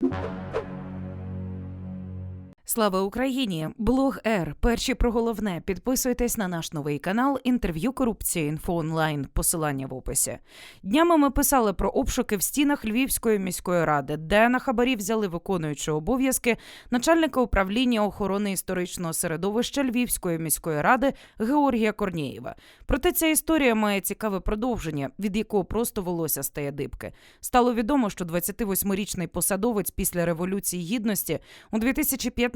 you Слава Україні! Блог Р. Перші про головне. Підписуйтесь на наш новий канал. Інтерв'ю корупція інфо онлайн. Посилання в описі. Днями ми писали про обшуки в стінах Львівської міської ради, де на хабарі взяли виконуючи обов'язки начальника управління охорони історичного середовища Львівської міської ради Георгія Корнієва. Проте ця історія має цікаве продовження, від якого просто волосся стає дибки. Стало відомо, що 28-річний посадовець після революції гідності у 2015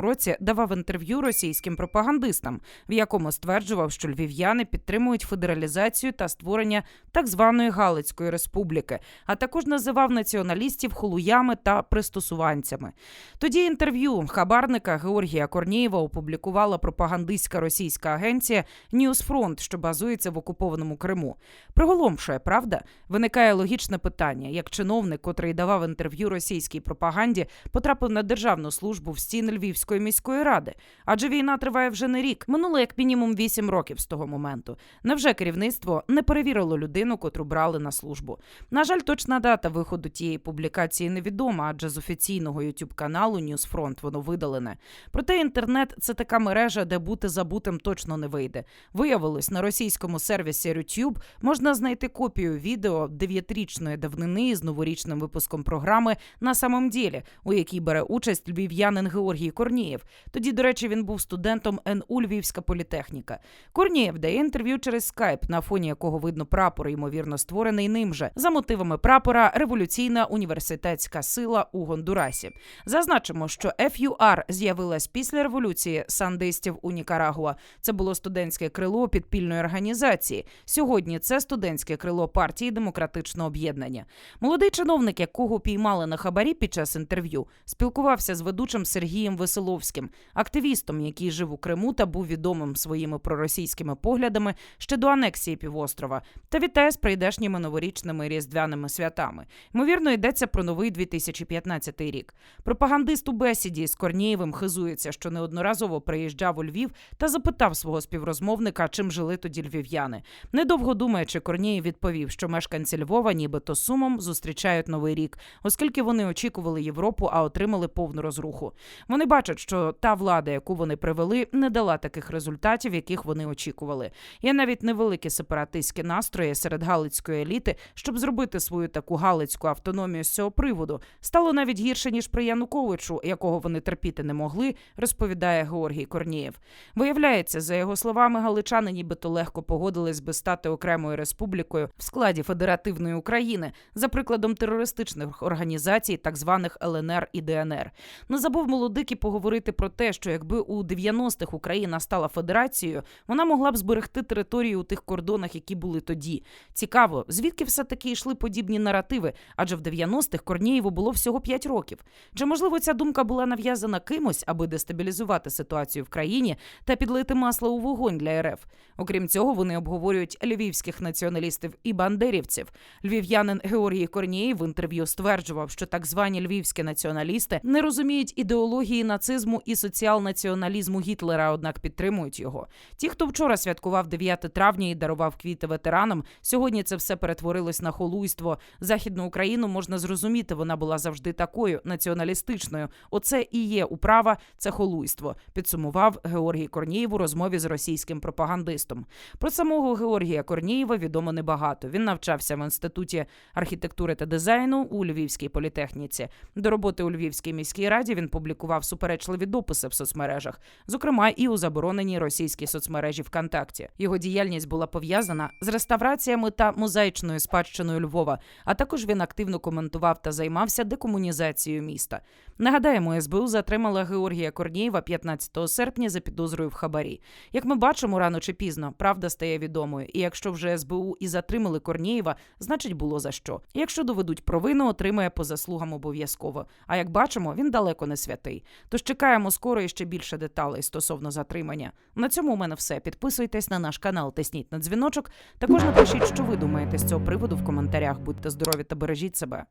році давав інтерв'ю російським пропагандистам, в якому стверджував, що львів'яни підтримують федералізацію та створення так званої Галицької республіки, а також називав націоналістів холуями та пристосуванцями. Тоді інтерв'ю хабарника Георгія Корнієва опублікувала пропагандистська російська агенція Ньюсфронт, що базується в окупованому Криму. Приголомшує, правда? Виникає логічне питання: як чиновник, котрий давав інтерв'ю російській пропаганді, потрапив на державну службу в стіни Львівської міської ради. Адже війна триває вже не рік. Минуло як мінімум вісім років з того моменту. Невже керівництво не перевірило людину, котру брали на службу? На жаль, точна дата виходу тієї публікації невідома, адже з офіційного youtube каналу Ньюсфронт воно видалене. Проте інтернет це така мережа, де бути забутим точно не вийде. Виявилось, на російському сервісі YouTube можна знайти копію відео дев'ятирічної давнини з новорічним випуском програми на самом ділі, у якій бере участь львів'янин Георгій Корнієв. Тоді, до речі, він був студентом НУ Львівська політехніка. Корнієв дає інтерв'ю через скайп, на фоні якого видно прапор, ймовірно, створений ним же за мотивами прапора Революційна університетська сила у Гондурасі. Зазначимо, що FUR з'явилась після революції сандистів у Нікарагуа. Це було студентське крило підпільної організації. Сьогодні це студентське крило партії демократичного об'єднання. Молодий чиновник, якого піймали на хабарі під час інтерв'ю, спілкувався з ведучим Сергієм Веселовським, активістом, який жив у Криму та був відомим своїми проросійськими поглядами ще до анексії півострова, та вітає з прийдешніми новорічними різдвяними святами. Ймовірно, йдеться про новий 2015 рік. Пропагандист у бесіді з Корнієвим хизується, що неодноразово приїжджав у Львів та запитав свого співрозмовника, чим жили тоді львів'яни. Недовго думаючи, Корнієв відповів, що мешканці Львова, нібито сумом, зустрічають новий рік, оскільки вони очікували Європу, а отримали повну розруху. Вони бачать, що та влада, яку вони привели, не дала таких результатів, яких вони очікували. Є навіть невеликі сепаратистські настрої серед галицької еліти, щоб зробити свою таку галицьку автономію з цього приводу. Стало навіть гірше ніж при Януковичу, якого вони терпіти не могли, розповідає Георгій Корнієв. Виявляється, за його словами, галичани нібито легко погодились би стати окремою республікою в складі федеративної України за прикладом терористичних організацій, так званих ЛНР і ДНР. Не забув молодик і поговорити про те, що якби у 90-х Україна стала федерацією, вона могла б зберегти територію у тих кордонах, які були тоді. Цікаво, звідки все таки йшли подібні наративи? Адже в 90-х Корнієву було всього 5 років. Чи можливо ця думка була нав'язана кимось, аби дестабілізувати ситуацію в країні та підлити масло у вогонь для РФ? Окрім цього, вони обговорюють львівських націоналістів і бандерівців. Львів'янин Георгій Корнієв в інтерв'ю стверджував, що так звані львівські націоналісти не розуміють ідеології нацизму і соціал-націоналізму Гітлера, однак підтримують його. Ті, хто вчора святкував 9 травня і дарував квіти ветеранам, сьогодні це все перетворилось на холуйство. Західну Україну можна зрозуміти, вона була завжди такою націоналістичною. Оце і є управа, це холуйство. Підсумував Георгій Корнієв у розмові з російським пропагандистом. Про самого Георгія Корнієва відомо небагато. Він навчався в інституті архітектури та дизайну у Львівській політехніці. До роботи у Львівській міській раді він публікував суперечливі дописи в соцмережах, зокрема і у забороненій російській соцмережі ВКонтакті. Його діяльність була пов'язана з реставраціями та мозаїчною спадщиною Львова. А також він активно коментував та займався декомунізацією міста. Нагадаємо, СБУ затримала Георгія Корнієва 15 серпня за підозрою в хабарі. Як ми бачимо, рано чи пізно правда стає відомою. І якщо вже СБУ і затримали Корнієва, значить було за що. Якщо доведуть провину, отримає по заслугам обов'язково. А як бачимо, він далеко не святий. Тож чекаємо скоро і ще більше деталей стосовно затримання. На цьому у мене все. Підписуйтесь на наш канал, тисніть на дзвіночок. Також напишіть, що ви думаєте з цього приводу в коментарях. Будьте здорові та бережіть себе.